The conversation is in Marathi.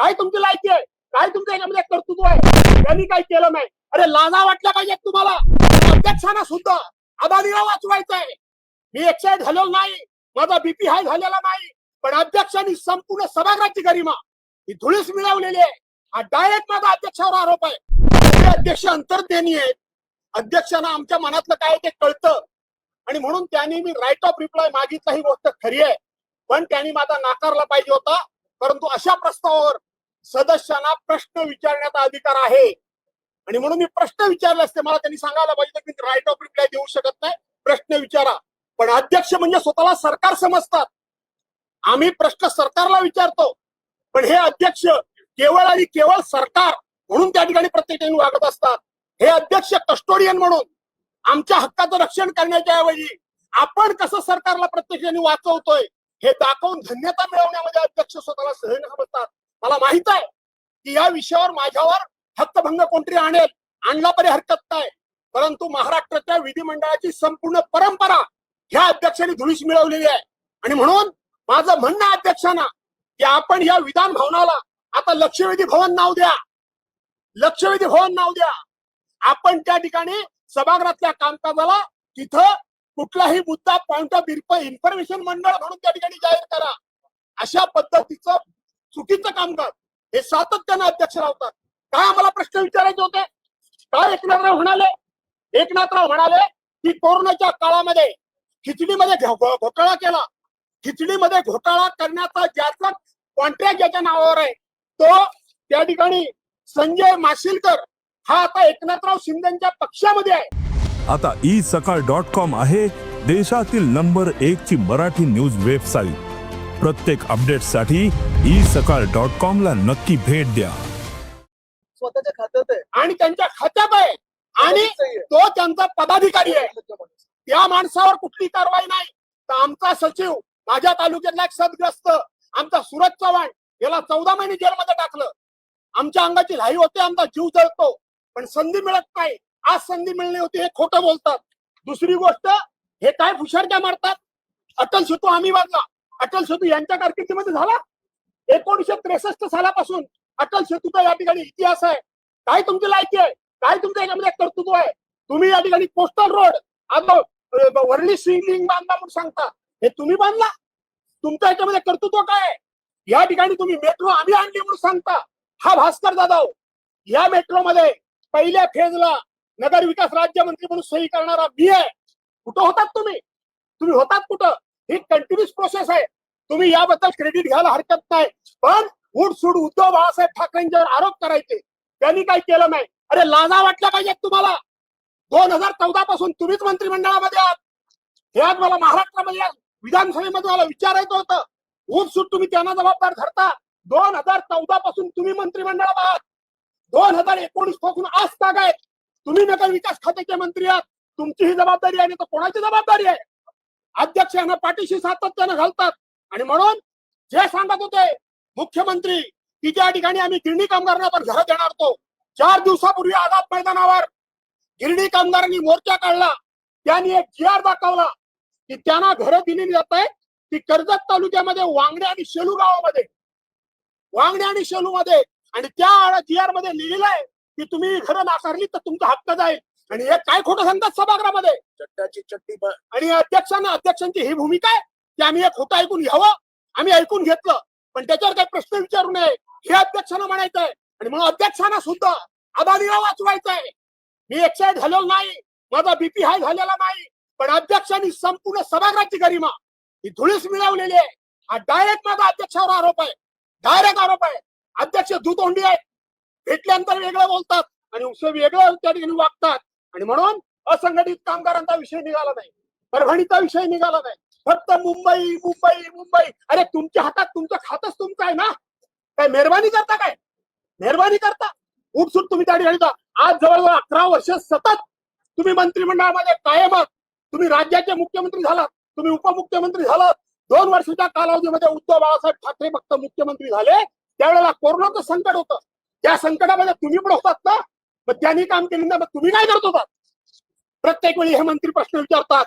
काय तुमची लायकी आहे? काय तुमचं याच्यामध्ये कर्तृत्व आहे? त्यांनी काही केलं नाही. अरे लाजा वाटल्या पाहिजेत तुम्हाला. अध्यक्षांना सुद्धा अदानीला वाचवायचं आहे मी एक्साइट झालेलो नाही. माझा बीपी हाय झालेला नाही. पण अध्यक्षांनी संपूर्ण सभागृहाची गरिमा ही धुळीस मिळवलेली आहे. हा डायरेक्ट माझा अध्यक्षावर आरोप आहे. अध्यक्ष अंतर्देनी आहेत अध्यक्षांना आमच्या मनातलं काय ते कळतं. आणि म्हणून त्यांनी मी राईट ऑफ रिप्लाय मागितलं ही गोष्ट खरी आहे. पण त्यांनी माझा नाकारला पाहिजे होता. परंतु अशा प्रस्तावावर सदस्यांना प्रश्न विचारण्याचा अधिकार आहे. आणि म्हणून मी प्रश्न विचारले असते. मला त्यांनी सांगायला पाहिजे की राईट ऑफ रिप्लाय देऊ शकत नाही. प्रश्न विचारा. पण अध्यक्ष म्हणजे स्वतःला सरकार समजतात. आम्ही प्रश्न सरकारला विचारतो. पण हे अध्यक्ष केवळ आणि केवळ सरकार म्हणून त्या ठिकाणी प्रत्येक ठिकाणी वागत असतात. हे अध्यक्ष कस्टोडियन म्हणून आमच्या हक्काचं रक्षण करण्याच्या ऐवजी आपण कसं सरकारला प्रत्येक ठिकाणी वाचवतोय हे दाखवून धन्यता मिळवण्यामध्ये अध्यक्ष स्वतःला सहन समजतात. मला माहीत आहे की या विषयावर माझ्यावर हक्कभंग कोणतरी आणेल आणला तरी हरकत नाही. परंतु महाराष्ट्राच्या विधिमंडळाची संपूर्ण परंपरा ह्या अध्यक्षांनी धुळीस मिळवलेली आहे. आणि म्हणून माझं म्हणणं अध्यक्षांना की आपण या विधान भवनाला आता लक्षवेधी भवन नाव द्या. लक्षवेधी भवन नाव द्या. आपण त्या ठिकाणी सभागृहातल्या कामकाजाला तिथं कुठलाही मुद्दा पॉइंट ऑफ इन्फॉर्मेशन मंडळ म्हणून त्या ठिकाणी जाहीर करा. अशा पद्धतीचं चुकीचं कामकाज हे सातत्यानं अध्यक्ष राहतात काय आम्हाला प्रश्न विचारायचे होते? काय एकनाथराव म्हणाले? एकनाथराव म्हणाले की कोरोनाच्या काळामध्ये खिचडीमध्ये घोटाळा केला. खिचडीमध्ये घोटाळा करण्याचा ज्याचा कॉन्ट्रॅक्ट ज्याच्या नावावर आहे तो त्या ठिकाणी संजय माशिलकर हा आता एकनाथराव शिंदेच्या पक्षामध्ये आहे. आता ई सकाळ डॉट कॉम आहे देशातील नंबर एक ची मराठी न्यूज वेबसाईट प्रत्येक अपडेटसाठी ई सकाळ डॉट कॉम ला नक्की भेट द्या. स्वतःच्या खात्यात आहे आणि त्यांच्या खात्यात आहे. आणि. तो. त्यांचा पदाधिकारी आहे. त्या माणसावर कुठली कारवाई नाही. तर आमचा सचिव माझ्या तालुक्यातला एक सदग्रस्त आमचा सुरज चव्हाण याला चौदा महिने जेलमध्ये टाकलं. आमच्या अंगाची लाही होते आमचा जीव जळतो. पण संधी मिळत नाही. आज संधी मिळली होती हे खोटं बोलतात. दुसरी गोष्ट हे काय फुशारक्या मारतात? अटल सेतू आम्ही बांधला. अटल सेतू यांच्या कारकिर्दीमध्ये झाला? एकोणीशे त्रेसष्ट सालापासून अटल सेतूचा या ठिकाणी इतिहास आहे. काय तुमची लायकी आहे? काय तुमच्या याच्यामध्ये कर्तृत्व आहे? तुम्ही या ठिकाणी कोस्टल रोड आता वर्ली वरली बांधला म्हणून सांगता. हे तुम्ही बांधला? तुमच्या याच्यामध्ये कर्तृत्व काय आहे? या ठिकाणी तुम्ही मेट्रो आम्ही आणली म्हणून सांगता. हा भास्कर जाधव या मेट्रोमध्ये पहिल्या फेजला नगर विकास राज्यमंत्री म्हणून सही करणारा मी आहे. कुठं होतात तुम्ही? तुम्ही होतात कुठं? ही कंटिन्युअस प्रोसेस आहे. तुम्ही याबद्दल क्रेडिट घ्यायला हरकत नाही. पण उठ सुड उद्धव बाळासाहेब ठाकरेंच्यावर आरोप करायचे. त्यांनी काय केलं नाही. अरे लाजा वाटल्या पाहिजेत तुम्हाला. दोन हजार चौदा पासून तुम्हीच मंत्रिमंडळामध्ये आहात. हे आज मला महाराष्ट्रामध्ये या विधानसभेमध्ये मला विचारायचं होतं. उठ सूट तुम्ही त्यांना जबाबदार धरता. दोन हजार चौदा पासून तुम्ही मंत्रिमंडळात आहात. दोन हजार एकोणीसपासून आज ताग आहेत तुम्ही नगर विकास खात्याचे मंत्री आहात. तुमची ही जबाबदारी आहे तर कोणाची जबाबदारी आहे? अध्यक्ष यांना पाठीशी सातत्यानं घालतात. आणि म्हणून जे सांगत होते मुख्यमंत्री की ज्या ठिकाणी आम्ही गिरणी कामगारांना पण घर देणार तो चार दिवसापूर्वी आझाद मैदानावर गिरणी कामगारांनी मोर्चा काढला. त्यांनी एक जी आर दाखवला की त्यांना घरं दिलेली जात आहे ती कर्जत तालुक्यामध्ये वांगडे आणि शेलू गावामध्ये. वांगडे आणि शेलू मध्ये आणि त्या जी आरमध्ये लिहिलेलं आहे की तुम्ही घरं नाकारली तर तुमचा हक्क जाईल. आणि हे काय खोटं सांगतात सभागृहामध्ये? चट्ट्याची चट्टी ब- आणि अध्यक्षांना अध्यक्षांची ही भूमिका आहे की आम्ही हे खोटं ऐकून घ्यावं आम्ही ऐकून घेतलं. पण त्याच्यावर काही प्रश्न विचारू नये. हे अध्यक्षांना म्हणायचं आहे आणि म्हणून अध्यक्षांना सुद्धा अदानीला वाचवायचं आहे मी एक्साइट झालेलो नाही. माझा बीपी हाय झालेला नाही. पण अध्यक्षांनी संपूर्ण सभागृहाची गरिमा ही धुळीस मिळवलेली आहे. हा डायरेक्ट माझा अध्यक्षावर आरोप आहे. डायरेक्ट आरोप आहे. अध्यक्ष दुतोंडी आहेत. भेटल्यानंतर वेगळं बोलतात. आणि उसं वेगळं त्या ठिकाणी वागतात. आणि म्हणून असंघटित कामगारांचा विषय निघाला नाही. परभणीचा विषय निघाला नाही. फक्त मुंबई मुंबई मुंबई. अरे तुमच्या हातात तुमचं खातच तुमचं आहे ना? काय मेहरबानी करता काय? मेहरबानी करता? उठसूट तुम्ही त्या ठिकाणी आज जवळजवळ अकरा वर्ष सतत तुम्ही मंत्रिमंडळामध्ये कायम आहात. तुम्ही राज्याचे मुख्यमंत्री झालात. तुम्ही उपमुख्यमंत्री झालात. दोन वर्षाच्या कालावधीमध्ये उद्धव बाळासाहेब ठाकरे फक्त मुख्यमंत्री झाले. त्यावेळेला कोरोनाचं संकट होतं. त्या संकटामध्ये तुम्ही पण होतात ना? मग त्यांनी काम केलं ना मग तुम्ही काय करतो होतात प्रत्येक वेळी हे मंत्री प्रश्न विचारतात.